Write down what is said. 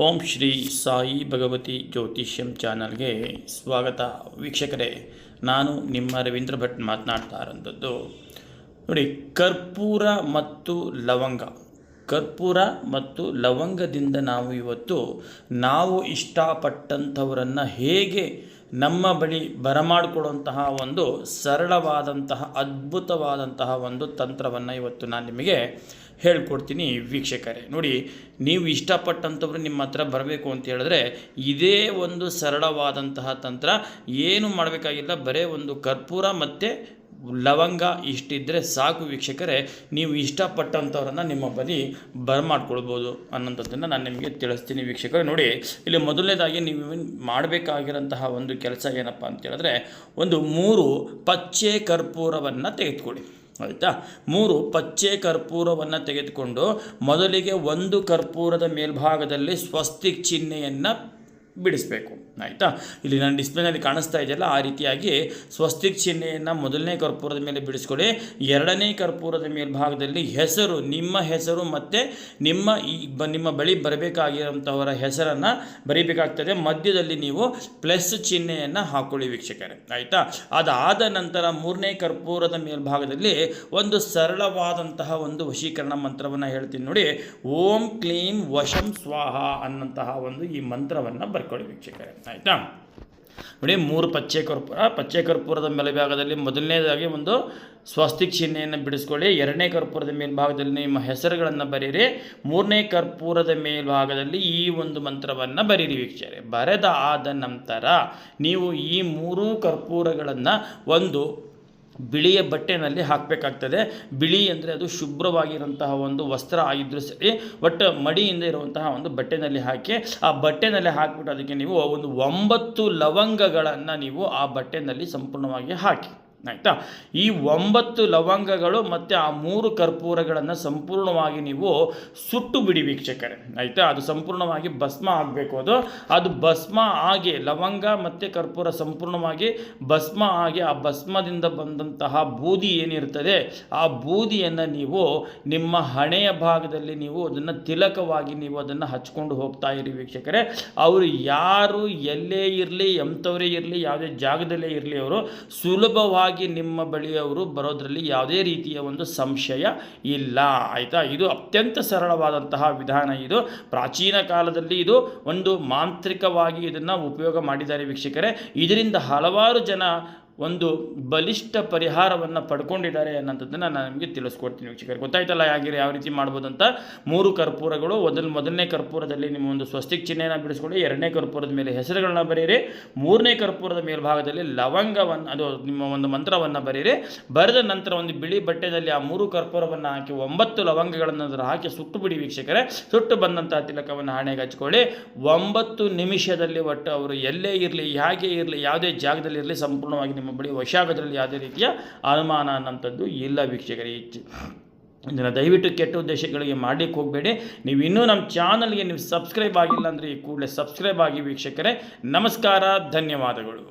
ಓಂ ಶ್ರೀ ಸಾಯಿ ಭಗವತಿ ಜ್ಯೋತಿಷ್ಯಂ ಚಾನಲ್ಗೆ ಸ್ವಾಗತ. ವೀಕ್ಷಕರೇ, ನಾನು ನಿಮ್ಮ ರವೀಂದ್ರ ಭಟ್ ಮಾತನಾಡ್ತಾ ಇರೋಂಥದ್ದು. ನೋಡಿ, ಕರ್ಪೂರ ಮತ್ತು ಲವಂಗ. ಕರ್ಪೂರ ಮತ್ತು ಲವಂಗದಿಂದ ನಾವು ಇವತ್ತು ನಾವು ಇಷ್ಟಪಟ್ಟಂಥವರನ್ನು ಹೇಗೆ ನಮ್ಮ ಬಳಿ ಬರಮಾಡಿಕೊಡುವಂತಹ ಒಂದು ಸರಳವಾದಂತಹ, ಅದ್ಭುತವಾದಂತಹ ಒಂದು ತಂತ್ರವನ್ನು ಇವತ್ತು ನಾನು ನಿಮಗೆ ಹೇಳ್ಕೊಡ್ತೀನಿ ವೀಕ್ಷಕರೇ. ನೋಡಿ, ನೀವು ಇಷ್ಟಪಟ್ಟಂಥವ್ರು ನಿಮ್ಮ ಹತ್ರ ಬರಬೇಕು ಅಂತ ಹೇಳಿದ್ರೆ ಇದೇ ಒಂದು ಸರಳವಾದಂತಹ ತಂತ್ರ. ಏನು ಮಾಡಬೇಕಾಗಿಲ್ಲ, ಬರೀ ಒಂದು ಕರ್ಪೂರ ಮತ್ತು ಲವಂಗ ಇಷ್ಟಿದ್ದರೆ ಸಾಕು ವೀಕ್ಷಕರೇ, ನೀವು ಇಷ್ಟಪಟ್ಟಂಥವ್ರನ್ನು ನಿಮ್ಮ ಬಳಿ ಬರಮಾಡ್ಕೊಳ್ಬೋದು ಅನ್ನೋಂಥದ್ದನ್ನು ನಾನು ನಿಮಗೆ ತಿಳಿಸ್ತೀನಿ ವೀಕ್ಷಕರೇ. ನೋಡಿ, ಇಲ್ಲಿ ಮೊದಲನೇದಾಗಿ ನೀವು ಮಾಡಬೇಕಾಗಿರೋಂತಹ ಒಂದು ಕೆಲಸ ಏನಪ್ಪ ಅಂತ ಹೇಳಿದ್ರೆ, ಒಂದು ಮೂರು ಪಚ್ಚೆ ಕರ್ಪೂರವನ್ನು ತೆಗೆದುಕೊಳ್ಳಿ. ಆಯಿತಾ? ಮೂರು ಪಚ್ಚೆ ಕರ್ಪೂರವನ್ನು ತೆಗೆದುಕೊಂಡು ಮೊದಲಿಗೆ ಒಂದು ಕರ್ಪೂರದ ಮೇಲ್ಭಾಗದಲ್ಲಿ ಸ್ವಸ್ತಿಕ್ ಚಿಹ್ನೆಯನ್ನು ಬಿಡಿಸಬೇಕು. ಆಯಿತಾ? ಇಲ್ಲಿ ನಾನು ಡಿಸ್ಪ್ಲೇನಲ್ಲಿ ಕಾಣಿಸ್ತಾ ಇದೆಯಲ್ಲ, ಆ ರೀತಿಯಾಗಿ ಸ್ವಸ್ತಿಕ್ ಚಿಹ್ನೆಯನ್ನು ಮೊದಲನೇ ಕರ್ಪೂರದ ಮೇಲೆ ಬಿಡಿಸ್ಕೊಳ್ಳಿ. ಎರಡನೇ ಕರ್ಪೂರದ ಮೇಲ್ಭಾಗದಲ್ಲಿ ಹೆಸರು, ನಿಮ್ಮ ಹೆಸರು ಮತ್ತು ನಿಮ್ಮ ಈ ಬ, ನಿಮ್ಮ ಬಳಿ ಬರಬೇಕಾಗಿರೋಂಥವರ ಹೆಸರನ್ನು ಬರೀಬೇಕಾಗ್ತದೆ. ಮಧ್ಯದಲ್ಲಿ ನೀವು ಪ್ಲಸ್ ಚಿಹ್ನೆಯನ್ನು ಹಾಕ್ಕೊಳ್ಳಿ ವೀಕ್ಷಕರೇ. ಆಯಿತಾ? ಅದಾದ ನಂತರ ಮೂರನೇ ಕರ್ಪೂರದ ಮೇಲ್ಭಾಗದಲ್ಲಿ ಒಂದು ಸರಳವಾದಂತಹ ಒಂದು ವಶೀಕರಣ ಮಂತ್ರವನ್ನು ಹೇಳ್ತೀನಿ ನೋಡಿ. ಓಂ ಕ್ಲೀಂ ವಶಂ ಸ್ವಾಹ ಅನ್ನಂತಹ ಒಂದು ಈ ಮಂತ್ರವನ್ನು ಬರ್ಕೊಳ್ಳಿ ವೀಕ್ಷಕರೇ ಆಯಿತಾ? ನೋಡಿ, ಮೂರು ಪಚ್ಚೆ ಕರ್ಪೂರ ಪಚ್ಚೆ ಕರ್ಪೂರದ ಮೇಲ್ಭಾಗದಲ್ಲಿ ಮೊದಲನೇದಾಗಿ ಒಂದು ಸ್ವಸ್ತಿಕ್ ಚಿಹ್ನೆಯನ್ನು ಬಿಡಿಸ್ಕೊಳ್ಳಿ. ಎರಡನೇ ಕರ್ಪೂರದ ಮೇಲ್ಭಾಗದಲ್ಲಿ ನಿಮ್ಮ ಹೆಸರುಗಳನ್ನು ಬರೀರಿ. ಮೂರನೇ ಕರ್ಪೂರದ ಮೇಲ್ಭಾಗದಲ್ಲಿ ಈ ಒಂದು ಮಂತ್ರವನ್ನು ಬರೀರಿ ವೀಕ್ಷಕರೇ. ಬರೆದ ಆದ ನಂತರ ನೀವು ಈ ಮೂರೂ ಕರ್ಪೂರಗಳನ್ನು ಒಂದು ಬಿಳಿಯ ಬಟ್ಟೆನಲ್ಲಿ ಹಾಕಬೇಕಾಗ್ತದೆ. ಬಿಳಿ ಅಂದರೆ ಅದು ಶುಭ್ರವಾಗಿರುವಂತಹ ಒಂದು ವಸ್ತ್ರ ಆಗಿದ್ದರೂ ಸರಿ, ಬಟ್ ಮಡಿಯಿಂದ ಇರುವಂತಹ ಒಂದು ಬಟ್ಟೆನಲ್ಲಿ ಹಾಕಿ, ಆ ಬಟ್ಟೆನಲ್ಲಿ ಹಾಕಿಬಿಟ್ಟು ಅದಕ್ಕೆ ನೀವು ಒಂದು ಒಂಬತ್ತು ಲವಂಗಗಳನ್ನು ನೀವು ಆ ಬಟ್ಟೆನಲ್ಲಿ ಸಂಪೂರ್ಣವಾಗಿ ಹಾಕಿ. ಆಯಿತಾ? ಈ ಒಂಬತ್ತು ಲವಂಗಗಳು ಮತ್ತು ಆ ಮೂರು ಕರ್ಪೂರಗಳನ್ನು ಸಂಪೂರ್ಣವಾಗಿ ನೀವು ಸುಟ್ಟು ಬಿಡಿ ವೀಕ್ಷಕರೇ. ಆಯಿತಾ? ಅದು ಸಂಪೂರ್ಣವಾಗಿ ಭಸ್ಮ ಆಗಬೇಕು ಅದು. ಅದು ಭಸ್ಮ ಆಗಿ ಲವಂಗ ಮತ್ತು ಕರ್ಪೂರ ಸಂಪೂರ್ಣವಾಗಿ ಭಸ್ಮ ಆಗಿ ಆ ಭಸ್ಮದಿಂದ ಬಂದಂತಹ ಬೂದಿ ಏನಿರ್ತದೆ, ಆ ಬೂದಿಯನ್ನು ನೀವು ನಿಮ್ಮ ಹಣೆಯ ಭಾಗದಲ್ಲಿ ನೀವು ಅದನ್ನು ತಿಲಕವಾಗಿ ನೀವು ಅದನ್ನು ಹಚ್ಕೊಂಡು ಹೋಗ್ತಾ ಇರಿ ವೀಕ್ಷಕರೇ. ಅವರು ಯಾರು ಎಲ್ಲೇ ಇರಲಿ, ಎಂಥವರೇ ಇರಲಿ, ಯಾವುದೇ ಜಾಗದಲ್ಲೇ ಇರಲಿ, ಅವರು ಸುಲಭವಾಗಿ ನಿಮ್ಮ ಬಳಿಯವರು ಬರೋದರಲ್ಲಿ ಯಾವುದೇ ರೀತಿಯ ಒಂದು ಸಂಶಯ ಇಲ್ಲ. ಆಯಿತಾ? ಇದು ಅತ್ಯಂತ ಸರಳವಾದಂತಹ ವಿಧಾನ ಇದು. ಪ್ರಾಚೀನ ಕಾಲದಲ್ಲಿ ಇದು ಒಂದು ಮಾಂತ್ರಿಕವಾಗಿ ಇದನ್ನು ಉಪಯೋಗ ಮಾಡಿದ್ದಾರೆ ವೀಕ್ಷಕರೇ. ಇದರಿಂದ ಹಲವಾರು ಜನ ಒಂದು ಬಲಿಷ್ಠ ಪರಿಹಾರವನ್ನು ಪಡ್ಕೊಂಡಿದ್ದಾರೆ ಅನ್ನೋಂಥದ್ದನ್ನು ನಾನು ನಿಮಗೆ ತಿಳಿಸ್ಕೊಡ್ತೀನಿ ವೀಕ್ಷಕರು. ಗೊತ್ತಾಯ್ತಲ್ಲ ಯಾಗಿರಿ ಯಾವ ರೀತಿ ಮಾಡ್ಬೋದು ಅಂತ? ಮೂರು ಕರ್ಪೂರಗಳು, ಮೊದಲು, ಮೊದಲನೇ ಕರ್ಪೂರದಲ್ಲಿ ನಿಮ್ಮ ಒಂದು ಸ್ವಸ್ತಿಕ್ ಚಿಹ್ನೆಯನ್ನು ಬಿಡಿಸ್ಕೊಳ್ಳಿ, ಎರಡನೇ ಕರ್ಪೂರದ ಮೇಲೆ ಹೆಸರುಗಳನ್ನ ಬರೀರಿ ಮೂರನೇ ಕರ್ಪೂರದ ಮೇಲ್ಭಾಗದಲ್ಲಿ ಲವಂಗವನ್ನು, ಅದು ನಿಮ್ಮ ಒಂದು ಮಂತ್ರವನ್ನು ಬರೀರಿ ಬರೆದ ನಂತರ ಒಂದು ಬಿಳಿ ಬಟ್ಟೆಯಲ್ಲಿ ಆ ಮೂರು ಕರ್ಪೂರವನ್ನು ಹಾಕಿ ಒಂಬತ್ತು ಲವಂಗಗಳನ್ನು ಅದರ ಹಾಕಿ ಸುಟ್ಟು ಬಿಡಿ ವೀಕ್ಷಕರೇ. ಸುಟ್ಟು ಬಂದಂತಹ ತಿಲಕವನ್ನು ಹಣೆಗೆ ಹಚ್ಕೊಳ್ಳಿ. ಒಂಬತ್ತು ನಿಮಿಷದಲ್ಲಿ ಒಟ್ಟು ಅವರು ಎಲ್ಲೇ ಇರಲಿ, ಹೇಗೆ ಇರಲಿ, ಯಾವುದೇ ಜಾಗದಲ್ಲಿ ಇರಲಿ, ಸಂಪೂರ್ಣವಾಗಿ ನಿಮ್ಮ ಬಳಿ ವಶ ಆಗೋದ್ರಲ್ಲಿ ಯಾವುದೇ ರೀತಿಯ ಅನುಮಾನ ಅನ್ನೋಂಥದ್ದು ಇಲ್ಲ ವೀಕ್ಷಕರೇ. ಇದನ್ನು ದಯವಿಟ್ಟು ಕೆಟ್ಟ ಉದ್ದೇಶಗಳಿಗೆ ಮಾಡಲಿಕ್ಕೆ ಹೋಗಬೇಡಿ. ನೀವು ಇನ್ನೂ ನಮ್ಮ ಚಾನಲ್ಗೆ ನೀವು ಸಬ್ಸ್ಕ್ರೈಬ್ ಆಗಿಲ್ಲ ಅಂದರೆ ಈ ಕೂಡಲೇ ಸಬ್ಸ್ಕ್ರೈಬ್ ಆಗಿ ವೀಕ್ಷಕರೇ. ನಮಸ್ಕಾರ, ಧನ್ಯವಾದಗಳು.